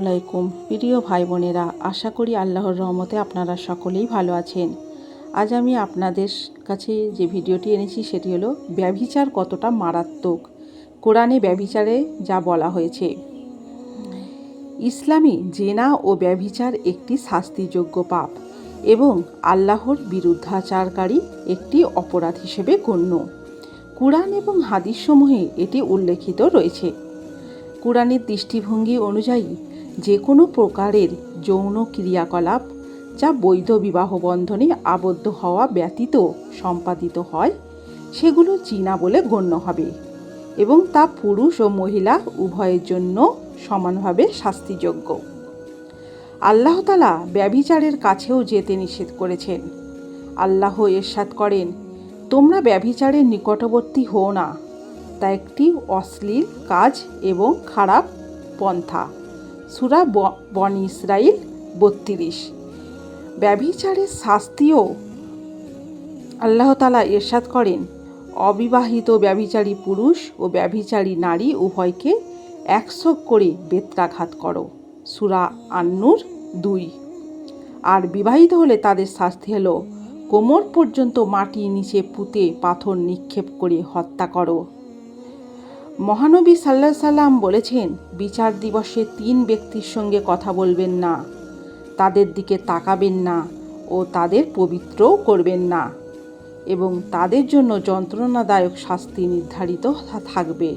আলাইকুম প্রিয় ভাই বোনেরা আশা করি আল্লাহর রহমতে আপনারা সকলেই ভালো আছেন। আজ আমি আপনাদের কাছে যে ভিডিওটি এনেছি, সেটি হলো ব্যভিচার কতটা মারাত্মক? কোরআনে ব্যভিচারে যা বলা হয়েছে। ইসলামী জেনা ও ব্যভিচার একটি শাস্তিযোগ্য পাপ এবং আল্লাহর বিরুদ্ধাচারকারী একটি অপরাধ হিসেবে গণ্য। কুরআন এবং হাদিসসমূহে এটি উল্লেখিত রয়েছে। কোরআনের দৃষ্টিভঙ্গি অনুযায়ী যে কোনো প্রকারের যৌন ক্রিয়াকলাপ যা বৈধ বিবাহ বন্ধনে আবদ্ধ হওয়া ব্যতীত সম্পাদিত হয়, সেগুলো চীনা বলে গণ্য হবে এবং তা পুরুষ ও মহিলা উভয়ের জন্য সমানভাবে শাস্তিযোগ্য। আল্লাহতালা ব্যভিচারের কাছেও যেতে নিষেধ করেছেন। আল্লাহ এরশাদ করেন, তোমরা ব্যভিচারের নিকটবর্তী হও না। তা একটি অশ্লীল কাজ এবং খারাপ পন্থা। সুরা বন ইসরাইল বত্রিশ। ব্যভিচারের শাস্তিও আল্লাহতালা এরশাদ করেন। অবিবাহিত ব্যভিচারী পুরুষ ও ব্যভিচারী নারী উভয়কে একশো করে বেত্রাঘাত করো। সুরা আন্নুর দুই। আর বিবাহিত হলে তাদের শাস্তি হলো, কোমর পর্যন্ত মাটি নিচে পুঁতে পাথর নিক্ষেপ করে হত্যা করো। মহানবী সাল্লাহ সাল্লাম বলেছেন, বিচার দিবসে তিন ব্যক্তির সঙ্গে কথা বলবেন না। তাদের দিকে তাকাবেন না ও তাদের পবিত্রও করবেন না এবং তাদের জন্য যন্ত্রণাদায়ক শাস্তি নির্ধারিত থাকবে।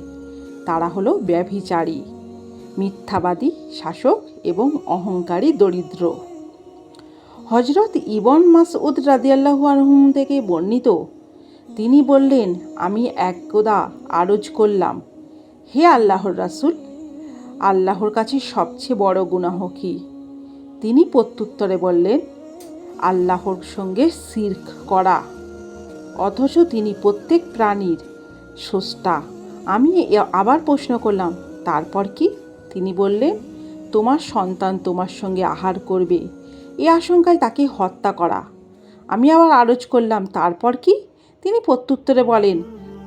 তারা হলো ব্যভিচারী, মিথ্যাবাদী, শাসক এবং অহংকারী দরিদ্র। হজরত ইবন মাসউদ রাদিয়াল্লাহু আনহুম থেকে বর্ণিত, তিনি বললেন, আমি একদা আরজ করলাম হে আল্লাহর রাসূল, আল্লাহর কাছে সবচেয়ে বড় গুনাহ কি? তিনি প্রত্যুত্তরে বললেন, আল্লাহর সঙ্গে শির্ক করা, অথচ তিনি প্রত্যেক প্রাণীর স্রষ্টা। আমি আবার প্রশ্ন করলাম, তারপর কি? তিনি বললেন, তোমার সন্তান তোমার সঙ্গে আহার করবে, এ আশঙ্কায় তাকে হত্যা করা। আমি আবার আরজ করলাম, তারপর কি? তিনি প্রত্যুত্তরে বলেন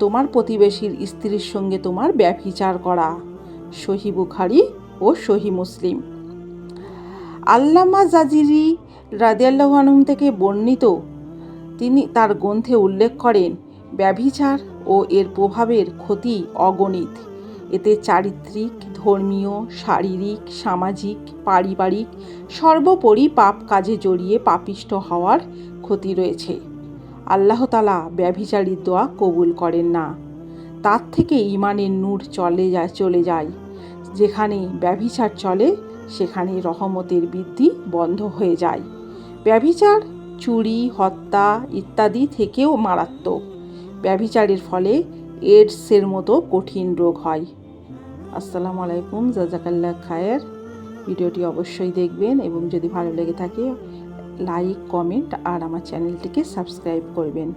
তোমার প্রতিবেশীর স্ত্রীর সঙ্গে তোমার ব্যভিচার করা। সহি বুখারি ও সহি মুসলিম। আল্লামা জাজিরি রাদিয়াল্লাহ আনহুম থেকে বর্ণিত, তিনি তার গ্রন্থে উল্লেখ করেন, ব্যভিচার ও এর প্রভাবের ক্ষতি অগণিত। এতে চারিত্রিক, ধর্মীয়, শারীরিক, সামাজিক, পারিবারিক, সর্বোপরি পাপ কাজে জড়িয়ে পাপিষ্ট হওয়ার ক্ষতি রয়েছে। আল্লাহ তালা ব্যভিচারীর দোয়া কবুল করেন না। তার থেকে ইমানের নূর চলে যায় চলে যায়। যেখানে ব্যভিচার চলে, সেখানে রহমতের বৃদ্ধি বন্ধ হয়ে যায়। ব্যভিচার, চুরি, হত্যা ইত্যাদি থেকেও মারাত্মক। ব্যভিচারের ফলে এডসের মতো কঠিন রোগ হয়। আসসালামু আলাইকুম জাজাকাল্লা খায়ের। ভিডিওটি অবশ্যই দেখবেন এবং যদি ভালো লেগে থাকে লাইক কমেন্ট আর আমার চ্যানেলটিকে সাবস্ক্রাইব করবেন।